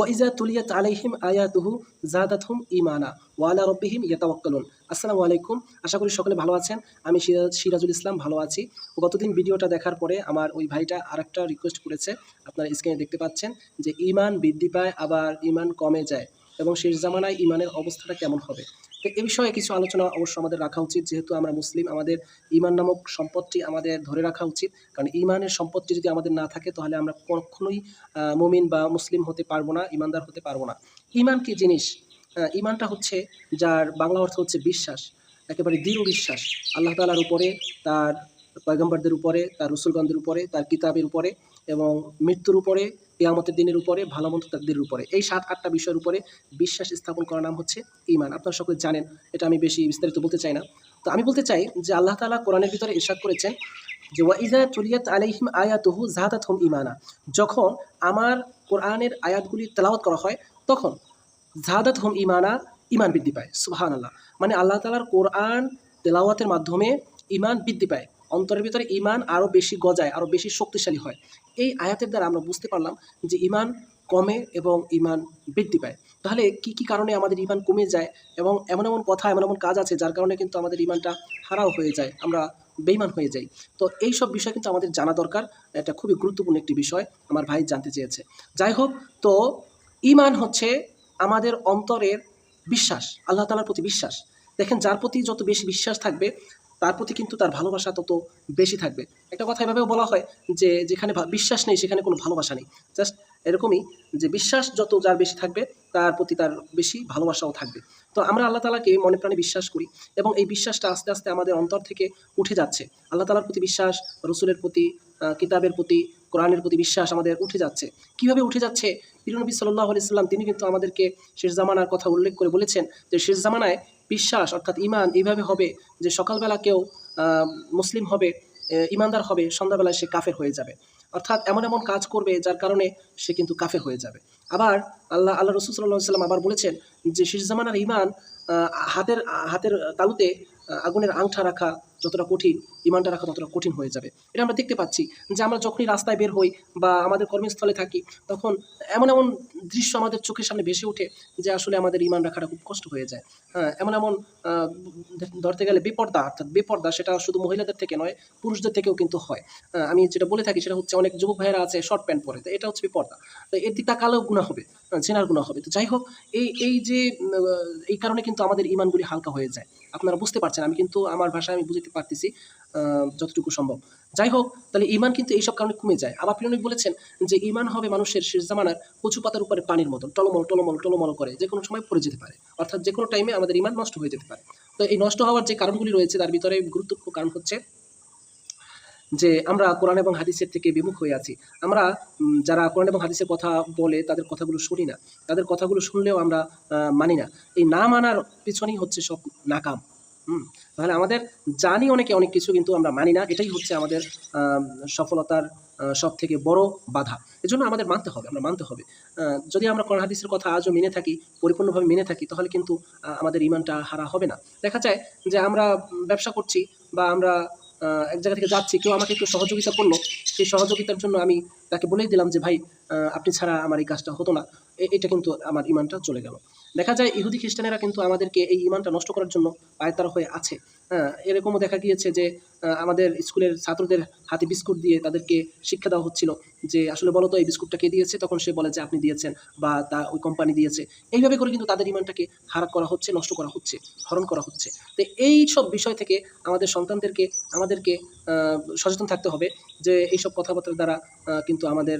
ওয়াইজা তুলিয়াত আলাইহিম আয়াতুহু জাদাতহুম ইমানা ওয়ালা রব্বিহিম ইয়াতাওয়াক্কালুন আসসালামু আলাইকুম। আশা করি সকলে ভালো আছেন। আমি সিরাজ সিরাজুল ইসলাম ভালো আছি। গতদিন ভিডিওটা দেখার পরে আমার ওই ভাইটা আরেকটা রিকোয়েস্ট করেছে। আপনারা স্ক্রিনে দেখতে পাচ্ছেন যে, ইমান বৃদ্ধি পায়, আবার ইমান কমে যায় এবং শেষ জামানায় ইমানের অবস্থাটা কেমন হবে? তো এ বিষয়ে কিছু আলোচনা অবশ্য আমাদের রাখা উচিত। যেহেতু আমরা মুসলিম, আমাদের ইমান নামক সম্পদটি আমাদের ধরে রাখা উচিত। কারণ ইমানের সম্পদটি যদি আমাদের না থাকে, তাহলে আমরা কখনোই মুমিন বা মুসলিম হতে পারব না ইমানদার হতে পারব না। ইমান কি জিনিস? ইমানটা হচ্ছে, যার বাংলা অর্থ হচ্ছে বিশ্বাস, একেবারে দৃঢ় বিশ্বাস। আল্লাহ তালার উপরে, তার পয়গম্বরদের উপরে, তার রসুলগন্ধের উপরে, তার কিতাবের উপরে এবং মৃত্যুর উপরে কেয়ামতের দিনের উপরে, ভালো মন্দ তাদের উপরে। এই সাত, আটটা বিষয়ের উপরে বিশ্বাস স্থাপন করার নাম হচ্ছে ইমান আপনারা সকলে জানেন, এটা আমি বেশি বিস্তারিত বলতে চাই না। তো আমি বলতে চাই যে আল্লাহ তালা কোরআনের ভিতরে ইরশাদ করেছেন যে, ওয়াইজা তুলিয়াত আলাইহিম আয়াতুহু জাহাদাত হুম ইমানা যখন আমার কোরআনের আয়াতগুলি তেলাওয়াত করা হয়, তখন জাহাদাত হুম ইমানা ইমান বৃদ্ধি পায়। সুহান আল্লাহ মানে আল্লাহ তালার কোরআন তেলাওয়াতের মাধ্যমে ইমান বৃদ্ধি পায়। অন্তরের ভিতরে ইমান আরও বেশি গজায় আরও বেশি শক্তিশালী হয়। এই আয়াতের দ্বারা আমরা বুঝতে পারলাম যে ইমান কমে এবং ইমান বৃদ্ধি পায়। তাহলে কি কি কারণে আমাদের ইমান কমে যায় এবং এমন এমন কথা, এমন এমন কাজ আছে যার কারণে কিন্তু আমাদের ইমানটা হারাও হয়ে যায়, আমরা বেইমান হয়ে যাই। তো এই সব বিষয় কিন্তু আমাদের জানা দরকার, এটা খুবই গুরুত্বপূর্ণ একটি বিষয়, আমার ভাই জানতে চেয়েছে। যাই হোক, তো ইমান হচ্ছে আমাদের অন্তরের বিশ্বাস, আল্লাহ তালার প্রতি বিশ্বাস। দেখেন, যার প্রতি যত বেশি বিশ্বাস থাকবে তার প্রতি কিন্তু তার ভালোবাসা তত বেশি থাকবে। একটা কথা এভাবেও বলা হয় যে, যেখানে বিশ্বাস নেই, সেখানে কোনো ভালোবাসা নেই। জাস্ট এরকমই যে, বিশ্বাস যত যার বেশি থাকবে, তার প্রতি তার বেশি ভালোবাসাও থাকবে। তো আমরা আল্লাহ তালাকে মনে প্রাণে বিশ্বাস করি এবং এই বিশ্বাসটা আস্তে আস্তে আমাদের অন্তর থেকে উঠে যাচ্ছে। আল্লাহ তালার প্রতি বিশ্বাস, রসুলের প্রতি কিতাবের প্রতি, কোরআনের প্রতি বিশ্বাস আমাদের উঠে যাচ্ছে। কীভাবে উঠে যাচ্ছে? তিরনবী সাল্লাহ আলাইসাল্লাম তিনি কিন্তু আমাদেরকে শেষ জামানার কথা উল্লেখ করে বলেছেন যে, শেষ জামানায় বিশ্বাস অর্থাৎ ইমান এইভাবে হবে যে সকালবেলা কেউ মুসলিম হবে ইমানদার হবে, সন্ধ্যাবেলায় সে কাফের হয়ে যাবে। অর্থাৎ এমন এমন কাজ করবে যার কারণে সে কিন্তু কাফের হয়ে যাবে। আবার আল্লাহ আল্লাহ রসুল সাল্লাহ সাল্লাম আবার বলেছেন যে, শেষ জামানার ইমান হাতের হাতের তালুতে আগুনের আংঠা রাখা যতটা কঠিন ইমানটা রাখা ততটা কঠিন হয়ে যাবে। এটা আমরা দেখতে পাচ্ছি যে, আমরা যখনই রাস্তায় বের হই বা আমাদের কর্মস্থলে থাকি, তখন এমন এমন দৃশ্য আমাদের চোখের সামনে ভেসে ওঠে যে, আসলে আমাদের ইমান রাখাটা খুব কষ্ট হয়ে যায়। হ্যাঁ এমন এমন ধরতে গেলে বেপর্দা, অর্থাৎ বেপর্দা সেটা শুধু মহিলাদের থেকে নয়, পুরুষদের থেকেও কিন্তু হয়। আমি যেটা বলে থাকি সেটা হচ্ছে, অনেক যুবক ভাইয়েরা আছে শর্ট প্যান্ট পরে এটা হচ্ছে বেপর্দা। তো এর দিকটা কালেও গুণা হবে জেনার গুণা হবে। তো যাই হোক, এই এই যে, এই কারণে কিন্তু আমাদের ইমানগুলি হালকা হয়ে যায়। আপনারা বুঝতে পারছেন, আমি কিন্তু আমার ভাষায় আমি বুঝতে পারতেছি যতটুকু সম্ভব। যাই হোক, তাহলে ইমান কিন্তু এইসব কারণে কমে যায়। আবার প্রিয়নিক বলেছেন যে, ইমান হবে মানুষের শেষ জামানার কচু পাতার উপরে পানির মতন, টলমল টলমল টলমল করে, যে কোনো সময় পড়ে যেতে পারে। অর্থাৎ যে কোনো টাইমে আমাদের ইমান নষ্ট হয়ে যেতে পারে। তো এই নষ্ট হওয়ার যে কারণগুলি রয়েছে, তার ভিতরে গুরুত্বপূর্ণ কারণ হচ্ছে যে আমরা কোরআন এবং হাদিসের থেকে বিমুখ হয়ে আছি। আমরা যারা কোরআন এবং হাদিসের কথা বলে তাদের কথাগুলো শুনি না। তাদের কথাগুলো শুনলেও আমরা মানি না। এই না মানার পিছনেই হচ্ছে সব নাকাম। তাহলে আমাদের জানি অনেকে অনেক কিছু কিন্তু আমরা মানি না। এটাই হচ্ছে আমাদের সফলতার সব থেকে বড় বাধা। এজন্য আমাদের মানতে হবে, আমরা মানতে হবে। যদি আমরা কোরআন হাদিসের কথা আজও মেনে থাকি, পরিপূর্ণভাবে মেনে থাকি, তাহলে কিন্তু আমাদের ইমানটা হারা হবে না। দেখা যায় যে আমরা ব্যবসা করছি বা আমরা এক জায়গা থেকে যাচ্ছি, কেউ আমাকে একটু সহযোগিতা করল, সেই সহযোগিতার জন্য আমি তাকে বলেই দিলাম যে, ভাই আপনি ছাড়া আমার এই কাজটা হতো না। এটা কিন্তু আমার ইমানটা চলে গেল। দেখা যায় ইহুদি খ্রিস্টানেরা কিন্তু আমাদেরকে এই ইমানটা নষ্ট করার জন্য পায়তারা হয়ে আছে। হ্যাঁ এরকমও দেখা গিয়েছে যে আমাদের স্কুলের ছাত্রদের হাতে বিস্কুট দিয়ে তাদেরকে শিক্ষা দেওয়া হচ্ছিল যে, আসলে বলো তো এই বিস্কুটটা কে দিয়েছে? তখন সে বলে যে, আপনি দিয়েছেন বা তা ওই কোম্পানি দিয়েছে। এইভাবে করে কিন্তু তাদের ইমানটাকে হারাক করা হচ্ছে, নষ্ট করা হচ্ছে, হরণ করা হচ্ছে। তো এই সব বিষয় থেকে আমাদের সন্তানদেরকে, আমাদেরকে সচেতন থাকতে হবে যে, এইসব কথাবার্তার দ্বারা কিন্তু আমাদের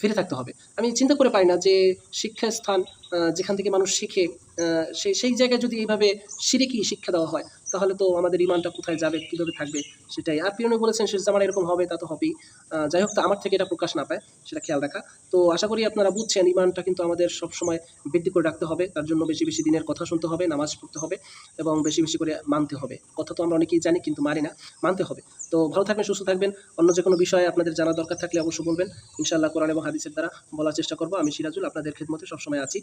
ফিরে থাকতে হবে। আমি চিন্তা করে পাই না যে শিক্ষাস্থান যেখান থেকে মানুষ শিখে সেই সেই জায়গায় যদি এইভাবে সিরিকি শিক্ষা দেওয়া হয়, তাহলে তো আমাদের ইমানটা কোথায় যাবে, কীভাবে থাকবে সেটাই। আর পিয়নে বলেছেন, শেষ জামান এরকম হবে, তা তো হবেই। যাই হোক, তো আমার থেকে এটা প্রকাশ না পায়, সেটা খেয়াল রাখা। তো আশা করি আপনারা বুঝছেন ইমানটা কিন্তু আমাদের সবসময় বৃদ্ধি করে রাখতে হবে। তার জন্য বেশি বেশি দিনের কথা শুনতে হবে, নামাজ পড়তে হবে এবং বেশি বেশি করে মানতে হবে। কথা তো আমরা অনেকেই জানি, কিন্তু মানি না, মানতে হবে। তো ভালো থাকবেন, সুস্থ থাকবেন। অন্য যে কোনো বিষয়ে আপনাদের জানা দরকার থাকলে অবশ্যই বলবেন। ইনশাআল্লাহ কোরআন এবং হাদিসের দ্বারা বলার চেষ্টা করব। আমি সিরাজুল, আপনাদের খেদমতে সবসময় আছি।